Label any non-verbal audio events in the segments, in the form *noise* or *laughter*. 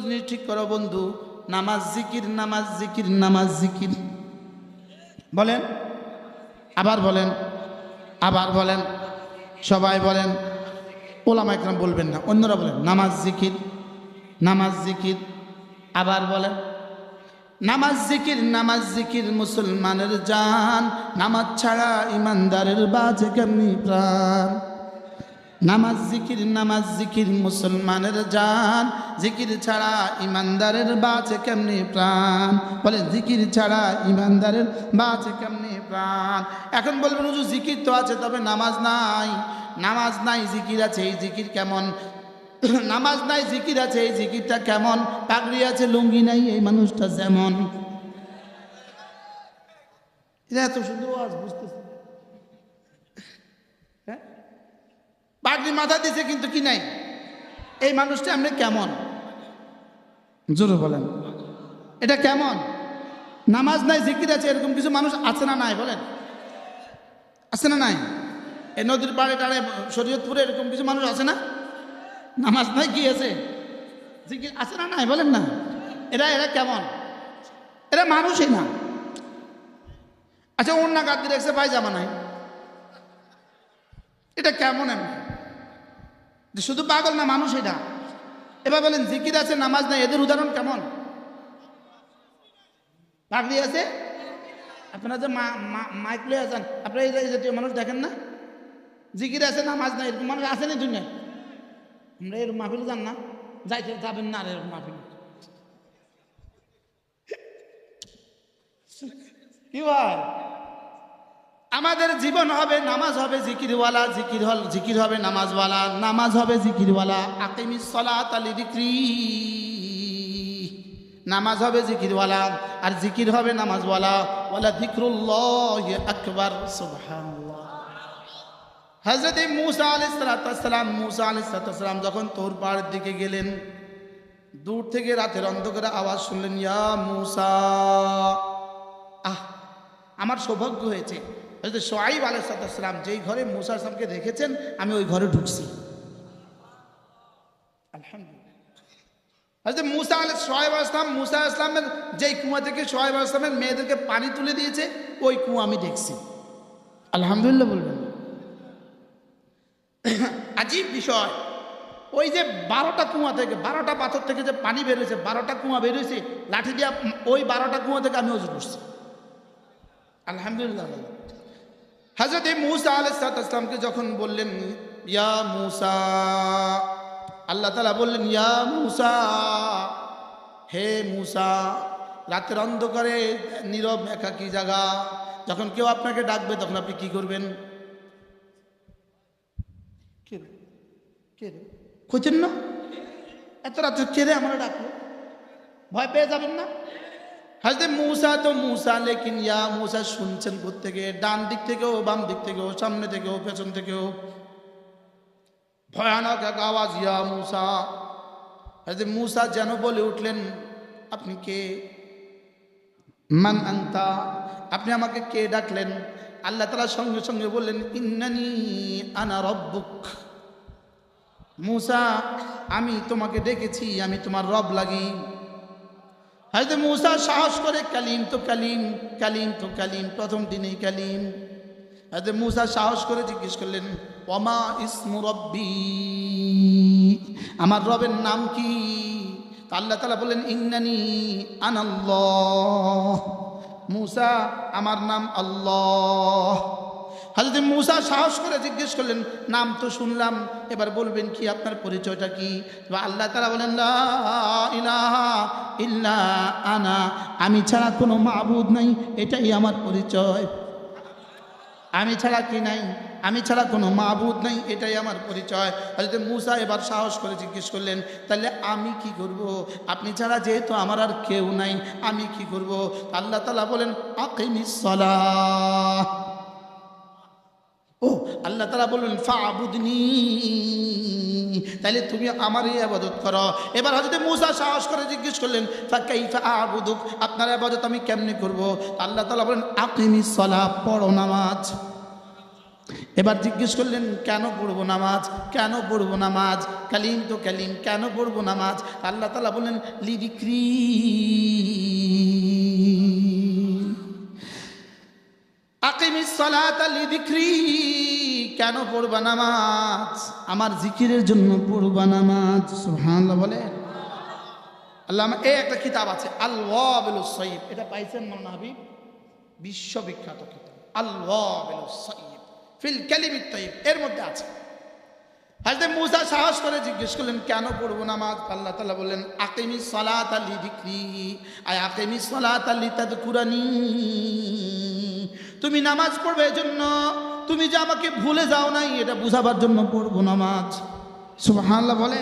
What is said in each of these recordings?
জিনিস ঠিক করো বন্ধু, নামাজ জিকির নামাজ জিকির নামাজ জিকির। বলেন? আবার বলেন? আবার বলেন? সবাই বলেন? ওলামা একরাম বলবেন না, অন্যরা বলেন, নামাজ জিকির নামাজ জিকির। আবার বলেন? নামাজ জিকির নামাজ জিকির, মুসলমানের জান, নামাজ ছাড়া ইমানদারের বাজে কেমনি প্রাণ? নামাজ জিকির নামাজ জিকির, মুসলমানের জান। জিকির ছাড়া ইমানদারের বাঁচে কেমনি প্রাণ? বলে, জিকির ছাড়া ইমানদারের বাঁচে কেমনি প্রাণ? এখন বলবেন, হুজুর, জিকির তো আছে, তবে নামাজ নাই। নামাজ নাই, জিকির আছে, এই জিকির কেমন? *clears throat* নামাজ নাই, জিকির আছে, এই জিকিরটা কেমন? পাগড়ি আছে, লুঙ্গি নাই, এই মানুষটা যেমন। এত সুন্দর আওয়াজ বুঝতেছি হ্যাঁ পাগড়ি মাথা দিছে, কিন্তু কি নাই? এই মানুষটা আপনি কেমন? জোরে বলেন। এটা কেমন? নামাজ নাই, জিকির আছে, এরকম কিছু মানুষ আছে না নাই, বলেন। আছে না নাই? এই নদীর পাড়ে টাড়ে শরীয়তপুরে এরকম কিছু মানুষ আছে না? নামাজ নাই, কি আছে? জিকির আছে না নাই, বলেন না। এরা এরা কেমন? এরা মানুষই না। আচ্ছা অন্য গাদ্দি রেখেছে পায়জামা নাই। এটা কেমন এমনি? শুধু পাগল না মানুষ এটা। এবার বলেন, জিকির আছে, নামাজ নাই, এদের উদাহরণ কেমন? পাগড়ি আছে? আপনারা যে মাইক লয়ে আছেন, আপনারা এই জাতীয় মানুষ দেখেন না? জিকির আছে, নামাজ নাই, এরকম মানুষ আছে না দুনিয়া আমরা এরকম মাহফিল যান না। যাইতে যাবেন না আর এরকম মাহফিল। কি ভাই? আমাদের জীবন হবে নামাজ হবে জিকিরওয়ালা, জিকির হল, জিকির হবে নামাজওয়ালা, নামাজ হবে জিকিরওয়ালা। আকিমি সলাত আলি দিক্রি। নামাজ হবে জিকিরওয়ালা আর জিকির হবে নামাজওয়ালা। ওয়ালা যিকরুল্লাহ আকবার, সুবহানাল্লাহ। হযরত মুসা আলাইহিস সালাম, মুসা আলাইহিস সালাম যখন তোর পাড়ের দিকে গেলেন, দূর থেকে রাতের অন্ধকারে আওয়াজ শুনলেন, ইয়া মুসা, আহ, আমার সৌভাগ্য হয়েছে। হয়তো সোয়াইব আলাইসালাম যেই ঘরে মুসা আসলামকে রেখেছেন আমি ওই ঘরে ঢুকছি। আলহামদুলিল্লাহ। মুসা আল সোয়াইব আসলাম মুসা আসলামের যেই কুয়া থেকে সোয়াইব আসলামের মেয়েদেরকে পানি তুলে দিয়েছে, ওই কুয়া আমি দেখছি। আলহামদুলিল্লাহ বলবেন আজীব বিষয়, ওই যে বারোটা কুয়া থেকে, বারোটা পাথর থেকে যে পানি বেরোয়েছে, বারোটা কুয়া বেরোয়েছে, লাঠি দিয়া ওই বারোটা কুয়া থেকে আমি ওজন করছি। আলহামদুলিল্লাহ হাজরত মুসা আলাইসালামকে যখন বললেন ইয়া মুসা আল্লাহ তালা বললেন ইয়া মুসা হে মুসা রাতের অন্ধকারে নীরব একাকি জায়গা যখন কেউ আপনাকে ডাকবে তখন আপনি কি করবেন? খুঁজছেন না? এত রাত্রে কে রে আমরা ডাকলো? ভয় পেয়ে যাবেন না? হাজতে মূসা তো মূসা, লেকিন ইয়া মূসা শুনছেন থেকে ডান দিক থেকেও, বাম দিক থেকেও, সামনে থেকেও, পেছন থেকেও? ভয়ানক এক আওয়াজ, ইয়া মূসা। হাজতে মূসা যেন বলে উঠলেন, আপনি কে? মান আন্তা? আপনি আমাকে কে ডাকলেন? আল্লাহ তালা সঙ্গে সঙ্গে বললেন, ইন্নানি আনা রব্বুক। মূসা, আমি তোমাকে ডেকেছি, আমি তোমার রব লাগি। হয়তো মূসা সাহস করে, কালিম তো কালিম কালিম তো কালিম, প্রথম দিনেই কালিম। হয়তো মূসা সাহস করে জিজ্ঞেস করলেন, ওমা ইসমু রব্বি? আমার রবের নাম কি? আল্লাহ তালা বললেন, ইন্নানি আনাল্লাহ। মূসা, আমার নাম আল্লাহ। হজরত মূসা সাহস করে জিজ্ঞেস করলেন, নাম তো শুনলাম, এবার বলবেন কি, আপনার পরিচয়টা কি? বা আল্লাহ তারা বলেন ইল্লা আনা, আমি ছাড়া কোনো মাবুদ নাই, এটাই আমার পরিচয়। আমি ছাড়া কি নাই, আমি ছাড়া কোনো মাবুদ নাই, এটাই আমার পরিচয়। হজরত মূসা এবার সাহস করে জিজ্ঞেস করলেন, তাহলে আমি কি করব? আপনি ছাড়া যেহেতু আমার আর কেউ নাই, আমি কি করব? আল্লাহ তালা বলেন, আকিমিস সালাহ। ও আল্লাহ তালা বললেন, ফাবুদনি। তাহলে তুমি আমারই আবাদত করো। এবার হজরত মুসা সাহস করে জিজ্ঞেস করলেন আবুদুক? আপনার আবাদত আমি কেমনে করব? আল্লাহ তালা বলেন আকিমি সলা, পড়ো নামাজ। এবার জিজ্ঞেস করলেন, কেন পড়ব নামাজ? কেন পড়ব নামাজ? কালিম তো কালিম, কেন পড়ব নামাজ? আল্লাহ তালা বললেন লিদিক্রি কেন পড়বা নামাজ? আমার জিকিরের জন্য পড়বা নামাজ। সুবহানাল্লাহ বলে। আল্লাহ এই একটা কিতাব আছে আল ওয়াবিল সঈব এটা পাইছেন মৌলানা হাবিব? বিশ্ববিখ্যাত কিতাব আল ওয়াবিল সঈব ফিল কালিমিত তৈব এর মধ্যে আছে। হাজতে মুসা সাহস করে জিজ্ঞেস করলেন, কেন পড়ব নামাজ? আল্লাহ তালা বললেন আকিমি সলাত আলি দিক্রি আকিমি সলাত আলি তাদ কুরানি তুমি নামাজ পড়বে এজন্য। তুমি যে আমাকে ভুলে যাও নাই, এটা বুঝাবার জন্য পড়ব নামাজ। সুবহানাল্লাহ বলে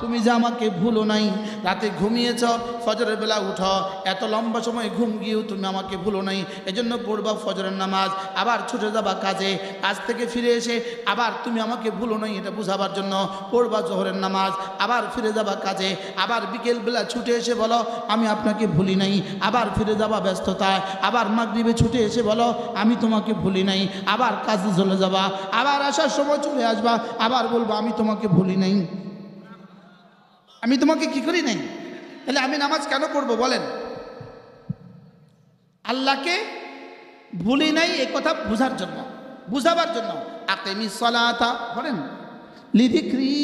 তুমি যে আমাকে ভুলো নাই, রাতে ঘুমিয়েছ ফজরের বেলা উঠো, এত লম্বা সময় ঘুম গিয়েও তুমি আমাকে ভুলো নাই, এজন্য পড়বা ফজরের নামাজ, আবার ছুটে যাবা কাজে কাজ থেকে ফিরে এসে আবার তুমি আমাকে ভুলো নাই এটা বুঝাবার জন্য পড়বা জোহরের নামাজ, আবার ফিরে যাবা কাজে, আবার বিকেল বেলা ছুটে এসে বলো, আমি আপনাকে ভুলি নাই, আবার ফিরে যাবা ব্যস্ততায়, আবার মাগরিবে ছুটে এসে বলো, আমি তোমাকে ভুলি নাই, আবার কাজে চলে যাবা, আবার আসার সময় চলে আসবা, আবার বলব, আমি তোমাকে ভুলি নাই। আমি তোমাকে কি করি নাই? তাহলে আমি নামাজ কেন পড়ব বলেন? আল্লাহকে ভুলি নাই এ কথা বুঝার জন্য, বুঝাবার জন্য। আকেমি সলাতা বলেন লিদিক্রি।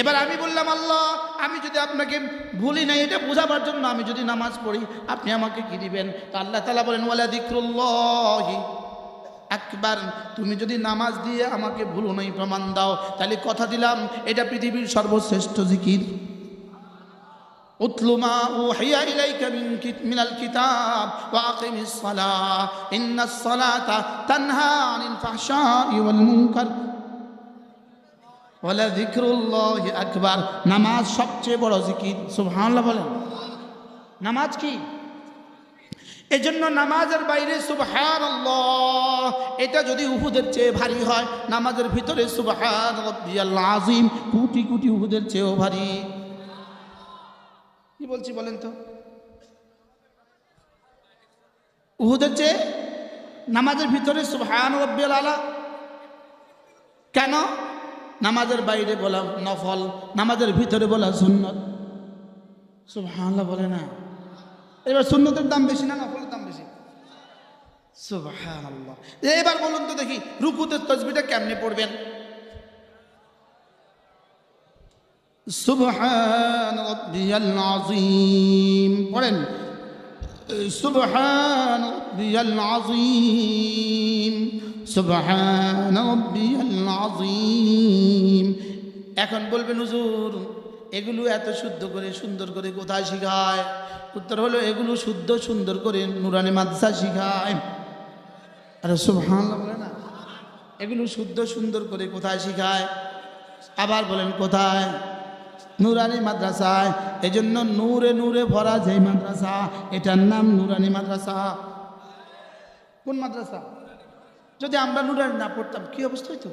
এবার আমি বললাম, আল্লাহ, আমি যদি আপনাকে ভুলি নাই, এটা বুঝাবার জন্য আমি যদি নামাজ পড়ি, আপনি আমাকে কি দিবেন? তো আল্লাহ তালা বলেন, ওয়ালা দিক্রুল্লাহি একবার তুমি যদি নামাজ দিয়ে আমাকে ভুলো নাই প্রমাণ দাও তাহলে কথা দিলাম এটা পৃথিবীর সর্বশ্রেষ্ঠ জিকির اتل ما اوحي اليك من كت- من الكتاب واقم الصلاه ان الصلاه تنهى عن الفحشاء والمنكر ولذكر الله اكبر নামাজ সবচেয়ে বড় জিকির সুবহানাল্লাহ বলেন নামাজ কি এজন্য নামাজের বাইরে সুবহান এটা যদি উহুদের চেয়ে ভারী হয়, নামাজের ভিতরে সুবহান আজিম কোটি কোটি উহুদের চেয়েও ভারী। কি বলছি বলেন তো? উহুদের চেয়ে নামাজের ভিতরে সুবহান রব্বিয়াল আলা। কেন? নামাজের বাইরে বলা নফল, নামাজের ভিতরে বলা সুন্নত। সুবহানাল্লাহ বলে না। এবার সুন্নতের দাম বেশি না নফলের দাম বেশি? সুবহানাল্লাহ। এবার বলুন তো দেখি রুকুতের তসবিটা কেমনে পড়বেন? সুবহান রাব্বিয়াল আযীম পড়েন। সুবহান রাব্বিয়াল আযীম সুবহান রাব্বিয়াল আযীম এখন বলবেন, হুজুর এগুলো এত শুদ্ধ করে সুন্দর করে কোথায় শিখায়? উত্তর হলো, এগুলো শুদ্ধ সুন্দর করে নুরানি মাদ্রাসা শিখায়। আরে সুবহানাল্লাহ বলে না? এগুলো শুদ্ধ সুন্দর করে কোথায় শিখায়? আবার বলেন, কোথায়? নুরানি মাদ্রাসায়। এজন্য নূরে নূরে ভরা যেই মাদ্রাসা, এটার নাম নুরানি মাদ্রাসা। কোন মাদ্রাসা? যদি আমরা নুরানি না পড়তাম, কি অবস্থা হইতো?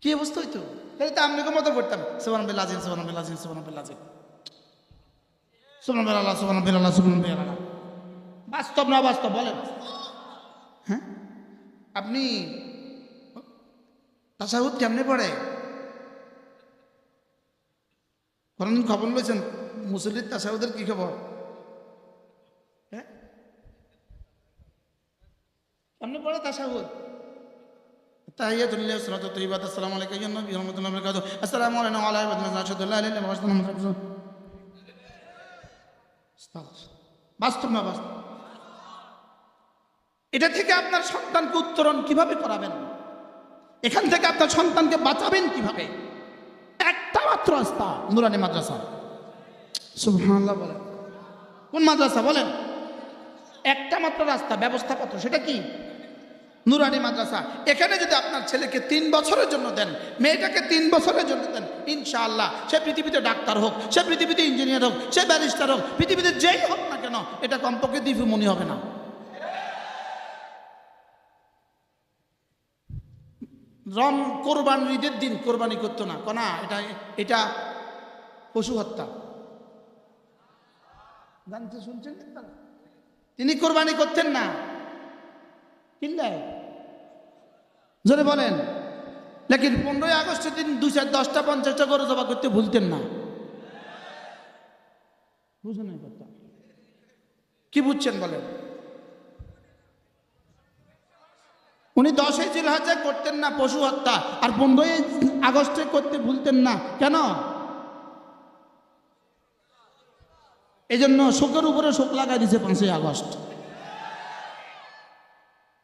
কি অবস্থা হইতো? তাহলে তো আপনাকে মতো পড়তাম। সোমান বিল আজিম সোমান বিল আজিম সোমান বিল আজিম। সোমান বিল আল্লাহ সোমান বিল সোমান বিল বাস্তব না বাস্তব, বলেন। হ্যাঁ? আপনি তাসাহুদ কেমনে পড়ে? কোনদিন খবর লইছেন মুসল্লির তাসাহুদের কি খবর? হ্যাঁ? কেমনে পড়ে তাসাহুদ? تحية لله والصلاة والطيبات السلام عليك أيها النبي ورحمة الله وبركاته السلام علينا وعلى عباد الله أشهد أن لا إله إلا الله وأشهد أن محمدا رسول الله বাস্তব না বাস্তব এটা থেকে আপনার সন্তানকে উত্তরণ কিভাবে করাবেন এখান থেকে আপনার সন্তানকে বাঁচাবেন কিভাবে একটা মাত্র রাস্তা নুরানি মাদ্রাসা সুবহানাল্লাহ বলেন কোন মাদ্রাসা বলেন একটা মাত্র রাস্তা ব্যবস্থাপত্র সেটা কি নুরানি মাদ্রাসা। এখানে যদি আপনার ছেলেকে তিন বছরের জন্য দেন, মেয়েটাকে তিন বছরের জন্য দেন, ইনশাআল্লাহ, সে পৃথিবীতে ডাক্তার হোক, সে পৃথিবীতে ইঞ্জিনিয়ার হোক, সে ব্যারিস্টার হোক, পৃথিবীতে যেই হোক না কেন, এটা কমপক্ষে দিফু মনে হবে না। রম কোরবান ঈদের দিন কোরবানি করতো না। কনা, এটা এটা পশু হত্যা। জানতে শুনছেন তিনি কোরবানি করতেন না। জোরে বলেন। লেকিন পনেরোই আগস্টের দিন চার দশটা পঞ্চাশটা গরু জবা করতে ভুলতেন না। বুঝো না কথা। কি বুঝছেন বলেন? উনি দশই জিলহজে করতেন না পশু হত্যা, আর পনেরোই আগস্টে করতে ভুলতেন না। কেন? এই জন্য শোকের উপরে শোক লাগাই দিছে পাঁচই আগস্ট।